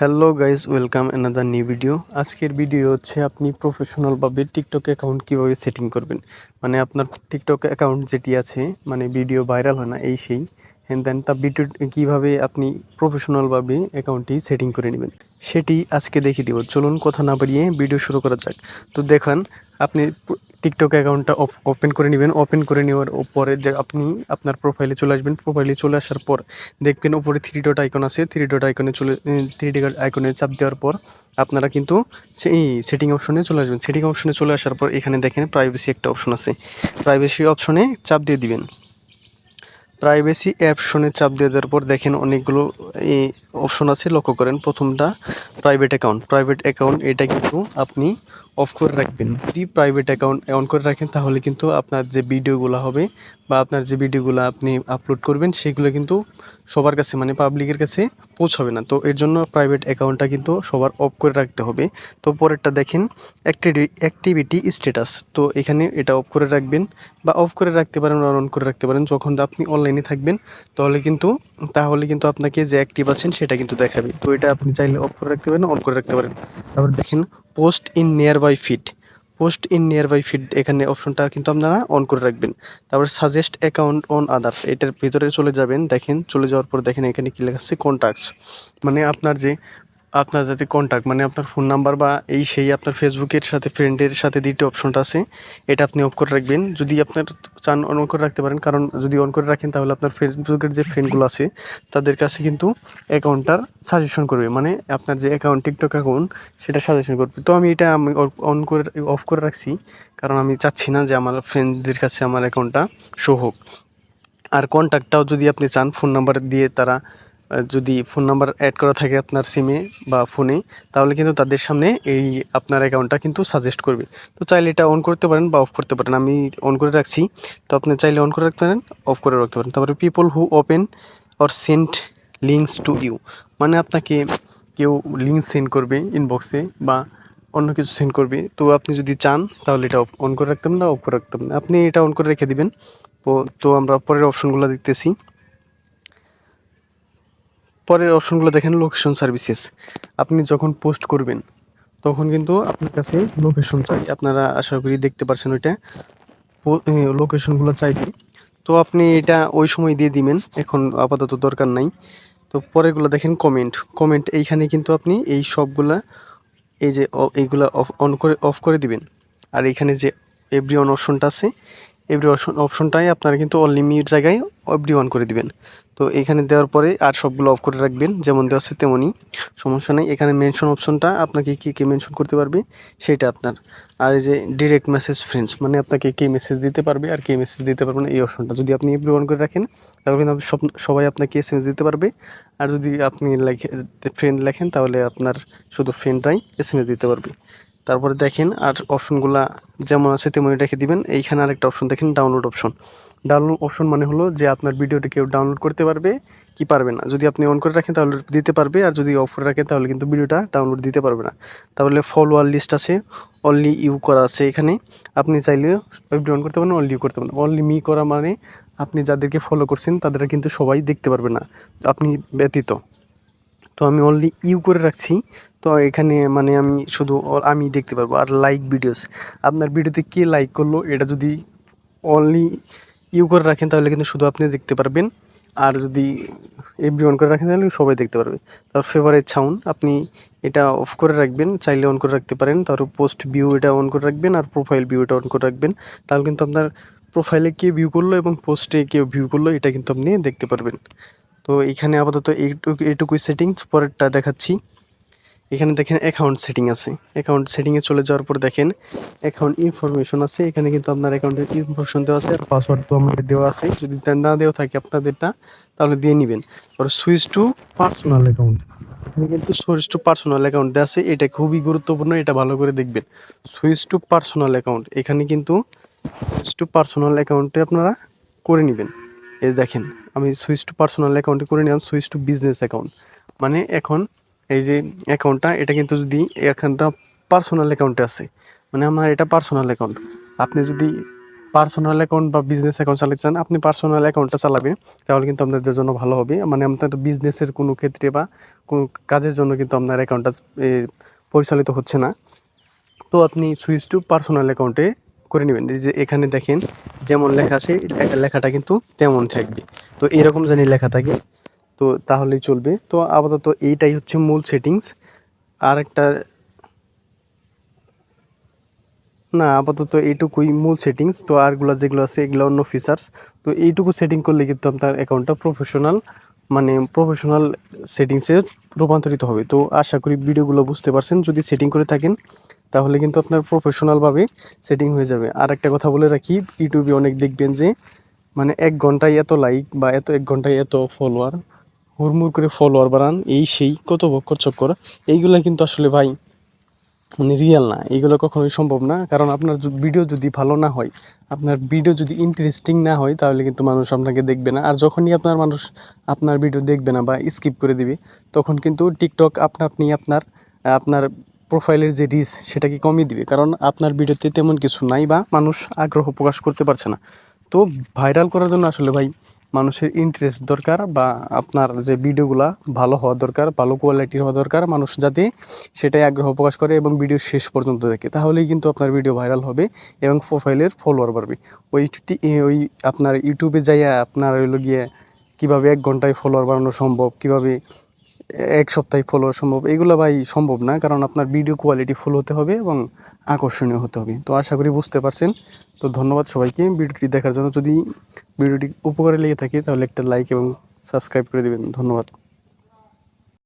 Hello guys welcome another new video আজকের video হচ্ছে আপনি প্রফেশনালভাবে টিকটক অ্যাকাউন্ট কীভাবে সেটিং করবেন? মানে আপনার টিকটক অ্যাকাউন্ট যেটি আছে মানে ভিডিও ভাইরাল হয় না, এই সেই। হ্যান দেন তা ভিডিও কীভাবে আপনি প্রফেশনালভাবে অ্যাকাউন্টটি সেটিং করে নেবেন, সেটি আজকে দেখিয়ে দিব। চলুন কথা না বাড়িয়ে ভিডিও শুরু করা যাক। তো দেখান আপনি টিকটক অ্যাকাউন্টটা ওপেন করে নেবেন। ওপেন করে নেওয়ার পরে আপনি আপনার প্রোফাইলে চলে আসবেন। প্রোফাইলে চলে আসার পর দেখবেন উপরে থ্রি ডট আইকন আছে। থ্রি ডট আইকনে চলে থ্রি ডট আইকনে চাপ দেওয়ার পর আপনারা কিন্তু সেই সেটিং অপশনে চলে আসবেন। সেটিং অপশনে চলে আসার পর এখানে দেখেন প্রাইভেসি একটা অপশন আছে। প্রাইভেসি অপশনে চাপ দিয়ে দিবেন। প্রাইভেসি অপশনে চাপ দিয়ে দেওয়ার পর দেখেন অনেকগুলো এই অপশন আছে। লক্ষ্য করেন প্রথমটা প্রাইভেট অ্যাকাউন্ট প্রাইভেট অ্যাকাউন্ট এটা কিন্তু আপনি অফ করে রাখবেন। যদি প্রাইভেট অ্যাকাউন্ট অন করে রাখেন, তাহলে কিন্তু আপনার যে ভিডিওগুলো হবে বা আপনার যে ভিডিওগুলো আপনি আপলোড করবেন, সেগুলো কিন্তু সবার কাছে মানে পাবলিকের কাছে পৌঁছাবে না। তো এর জন্য প্রাইভেট অ্যাকাউন্টটা কিন্তু সবার অফ করে রাখতে হবে। তো পরেরটা দেখেন অ্যাক্টিভি অ্যাক্টিভিটি স্ট্যাটাস তো এখানে এটা অফ করে রাখবেন বা অফ করে রাখতে পারেন অন করে রাখতে পারেন, যখন আপনি অনলাইনে থাকবেন, তাহলে কিন্তু তাহলে কিন্তু আপনাকে যে অ্যাক্টিভ আছেন, সেটা কিন্তু দেখাবে। তো এটা আপনি চাইলে অফ করে রাখতে পারেন অন করে রাখতে পারেন। তারপর দেখেন post in nearby feed post in nearby feed এখানে অপশনটা কিন্তু আপনারা অন করে রাখবেন। তারপরে সাজেস্ট অ্যাকাউন্ট অন আদার্স এটার ভিতরে চলে যাবেন, দেখেন, চলে যাওয়ার পর দেখেন এখানে কী লেখা আছে কন্ট্যাক্টস মানে আপনার যে আপনার যাতে কন্ট্যাক্ট মানে আপনার ফোন নাম্বার বা এই সেই আপনার ফেসবুকের সাথে ফ্রেন্ডের সাথে দ্বিতীয় অপশনটা আছে, এটা আপনি অফ করে রাখবেন। যদি আপনার চান অন করে রাখতে পারেন, কারণ যদি অন করে রাখেন তাহলে আপনার ফেসবুকের যে ফ্রেন্ডগুলো আছে, তাদের কাছে কিন্তু অ্যাকাউন্টটার সাজেশন করবে। মানে আপনার যে অ্যাকাউন্ট টিকটক অ্যাকাউন্ট সেটা সাজেশন করবে। তো আমি এটা আমি অন করে অফ করে রাখছি, কারণ আমি চাচ্ছি না যে আমার ফ্রেন্ডদের কাছে আমার অ্যাকাউন্টটা শো হোক। আর কন্ট্যাক্টটাও যদি আপনি চান ফোন নাম্বার দিয়ে তারা যদি ফোন নাম্বার অ্যাড করা থাকে আপনার সিমে বা ফোনে তাহলে কিন্তু তাদের সামনে এই আপনার অ্যাকাউন্টটা কিন্তু সাজেস্ট করবে। তো চাইলে এটা অন করতে পারেন বা অফ করতে পারেন। আমি অন করে রাখছি। তো আপনি চাইলে অন করে রাখতে পারেন অফ করে রাখতে পারেন। তারপরে people who open or sent links to you মানে আপনাকে কেউ লিঙ্ক সেন্ড করবে ইনবক্সে বা অন্য কিছু সেন্ড করবে। তো আপনি যদি চান, তাহলে এটা অন করে রাখতে রাখতাম না অফ করে রাখতাম না আপনি এটা অন করে রেখে দিবেন। তো আমরা পরের অপশনগুলো দেখতেছি। পরের অপশনগুলো দেখেন লোকেশন সার্ভিসেস আপনি যখন পোস্ট করবেন, তখন কিন্তু আপনার কাছে লোকেশন চাই। আপনারা আশা করি দেখতে পারছেন ওইটা। লোকেশনগুলো চাইবে তো আপনি এটা ওই সময় দিয়ে দিবেন, এখন আপাতত দরকার নাই। তো পরেরগুলো দেখেন কমেন্ট কমেন্ট এইখানে কিন্তু আপনি এই সবগুলা, এই যে এইগুলা অফ অন করে অফ করে দিবেন। আর এইখানে যে এভরি অন অপশনটা আছে এভরি অপশন অপশনটাই আপনারা কিন্তু অল লিমিট জায়গায় এভরি অন করে দিবেন। তো এখানে দেওয়ার পরে আর সবগুলো অফ করে রাখবেন, যেমন দেওয়া আছে তেমনই। সমস্যা নেই, এখানে মেনশন অপশনটা আপনাকে কী কী মেনশন করতে পারবে সেটা আপনার। আর এই যে ডিরেক্ট মেসেজ ফ্রেন্ডস মানে আপনাকে কে মেসেজ দিতে পারবে আর কে মেসেজ দিতে পারবে না, এই অপশনটা যদি আপনি এভরি অন করে রাখেন, তাহলে কিন্তু সব, সবাই আপনাকে এস দিতে পারবে। আর যদি আপনি লেখে ফ্রেন্ড লেখেন, তাহলে আপনার শুধু এম এস দিতে পারবে। তারপরে দেখেন আর অপশনগুলা যেমন আছে তেমনই রেখে দিবেন। এইখানে আরেকটা অপশন দেখেন ডাউনলোড অপশন ডাউনলোড অপশন মানে হলো যে আপনার ভিডিওটি কেউ ডাউনলোড করতে পারবে কি পারবে না। যদি আপনি অন করে রাখেন তাহলে দিতে পারবে, আর যদি অফ করে রাখেন তাহলে কিন্তু ভিডিওটা ডাউনলোড দিতে পারবে না। তাহলে ফলোয়ার লিস্ট আছে অনলি ইউ করা আছে এখানে। আপনি চাইলে ওয়েবডি অন করতে পারেন অনলি ইউ করতে পারেন। অনলি মি করা মানে আপনি যাদেরকে ফলো করছেন তাদেরকে কিন্তু সবাই দেখতে পারবে না। আপনি ব্যতীত। তো আমি অনলি ইউ করে রাখছি। তো এখানে মানে আমি শুধু আমি দেখতে পারব আর লাইক ভিডিওস আপনার ভিডিওতে কে লাইক করল, এটা যদি অনলি ইউ করে রাখেন তাহলে কিন্তু শুধু আপনি দেখতে পারবেন। আর যদি এভরি অন করে রাখেন তাহলে সবাই দেখতে পারবে। তারপর ফেভারিট সাউন্ড আপনি এটা অফ করে রাখবেন, চাইলে অন করে রাখতে পারেন। তারপর পোস্ট ভিউ এটা অন করে রাখবেন আর প্রোফাইল ভিউ এটা অন করে রাখবেন। তাহলে কিন্তু আপনার প্রোফাইলে কে ভিউ করল এবং পোস্টে কেউ ভিউ করল, এটা কিন্তু আপনি দেখতে পারবেন। তো এখানে আপাতত এইটুকু, এইটুকুই সেটিংস পরেরটা দেখাচ্ছি। এখানে দেখেন অ্যাকাউন্ট সেটিং আছে। অ্যাকাউন্ট সেটিংয়ে চলে যাওয়ার পর দেখেন অ্যাকাউন্ট ইনফরমেশন আছে। এখানে কিন্তু আপনার অ্যাকাউন্টের ইনফরমেশন দেওয়া আছে আর পাসওয়ার্ড তো আমাদের দেওয়া আছে। যদি না দেওয়া থাকে আপনাদেরটা, তাহলে দিয়ে নেবেন। আর সুইচ টু পার্সোনাল অ্যাকাউন্ট এখানে কিন্তু সুইচ টু পার্সোনাল অ্যাকাউন্ট দেওয়া আছে। এটা খুবই গুরুত্বপূর্ণ, এটা ভালো করে দেখবেন। সুইচ টু পার্সোনাল অ্যাকাউন্ট এখানে কিন্তু সুইচ টু পার্সোনাল অ্যাকাউন্টে আপনারা করে নেবেন। এই দেখেন, আমি সুইচ টু পার্সোনাল অ্যাকাউন্টে করে নিলাম, সুইচ টু বিজনেস অ্যাকাউন্ট মানে এখন এই যে অ্যাকাউন্টটা এটা কিন্তু যদি অ্যাকাউন্টটা পার্সোনাল অ্যাকাউন্টে আছে মানে আমার এটা পার্সোনাল অ্যাকাউন্ট আপনি যদি পার্সোনাল অ্যাকাউন্ট বা বিজনেস অ্যাকাউন্ট চালাতে চান, আপনি পার্সোনাল অ্যাকাউন্টটা চালাবেন, তাহলে কিন্তু আপনাদের জন্য ভালো হবে। মানে আপনার বিজনেসের কোনো ক্ষেত্রে বা কোনো কাজের জন্য কিন্তু আপনার অ্যাকাউন্টটা পরিচালিত হচ্ছে না। তো আপনি সুইচ টু পার্সোনাল অ্যাকাউন্টে করে নেবেন। যে এখানে দেখেন যেমন লেখা আছে লেখাটা কিন্তু তেমন থাকবে। তো এরকম জানি লেখা থাকে, তো তাহলেই চলবে। তো আপাতত এইটাই হচ্ছে মূল সেটিংস আর একটা না, আপাতত এইটুকুই মূল সেটিংস তো আরগুলো যেগুলো আছে, এগুলো অন্য ফিচার্স তো এইটুকু সেটিং করলে কিন্তু আপনার অ্যাকাউন্টটা প্রফেশনাল মানে প্রফেশনাল সেটিংসে রূপান্তরিত হবে। তো আশা করি ভিডিওগুলো বুঝতে পারছেন। যদি সেটিং করে থাকেন তাহলে কিন্তু আপনার প্রফেশনালভাবে সেটিং হয়ে যাবে। আর একটা কথা বলে রাখি ইউটিউবে অনেক দেখবেন যে মানে এক ঘন্টায় এত লাইক বা এত এক ঘন্টায় এত ফলোয়ার হুড়মুড় করে ফলোয়ার বাড়ান, এই সেই কত বক্কর চক্কর, এইগুলো কিন্তু আসলে ভাই মানে রিয়েল না, এইগুলো কখনোই সম্ভব না। কারণ আপনার ভিডিও যদি ভালো না হয়, আপনার ভিডিও যদি ইন্টারেস্টিং না হয়, তাহলে কিন্তু মানুষ আপনাকে দেখবে না। আর যখনই আপনার মানুষ আপনার ভিডিও দেখবে না বা স্কিপ করে দিবে, তখন কিন্তু টিকটক আপনা আপনি আপনার আপনার প্রোফাইলের যে রিচ সেটাকে কমিয়ে দিবে? কারণ আপনার ভিডিওতে তেমন কিছু নাই বা মানুষ আগ্রহ প্রকাশ করতে পারছে না। তো ভাইরাল করার জন্য আসলে ভাই মানুষের ইন্টারেস্ট দরকার বা আপনার যে ভিডিওগুলা ভালো হওয়া দরকার, ভালো কোয়ালিটির হওয়া দরকার, মানুষ যাতে সেটাই আগ্রহ প্রকাশ করে এবং ভিডিও শেষ পর্যন্ত দেখে। তাহলেই কিন্তু আপনার ভিডিও ভাইরাল হবে এবং প্রোফাইলের ফলোয়ার বাড়বে। ওইটি ওই আপনার ইউটিউবে যাইয়া আপনার হইল গিয়ে কীভাবে এক ঘন্টায় ফলোয়ার বাড়ানো সম্ভব, কীভাবে এক সপ্তাহে ফলো সম্ভব। এগুলো ভাই সম্ভব না, কারণ আপনার ভিডিও কোয়ালিটি ফুল হতে হবে এবং আকর্ষণীয় হতে হবে। তো আশা করি বুঝতে পারছেন। তো ধন্যবাদ সবাইকে। ভিডিওটি দেখার জন্য যদি ভিডিওটি উপকারে লেগে থাকে, তাহলে একটা লাইক এবং সাবস্ক্রাইব করে দেবেন। ধন্যবাদ।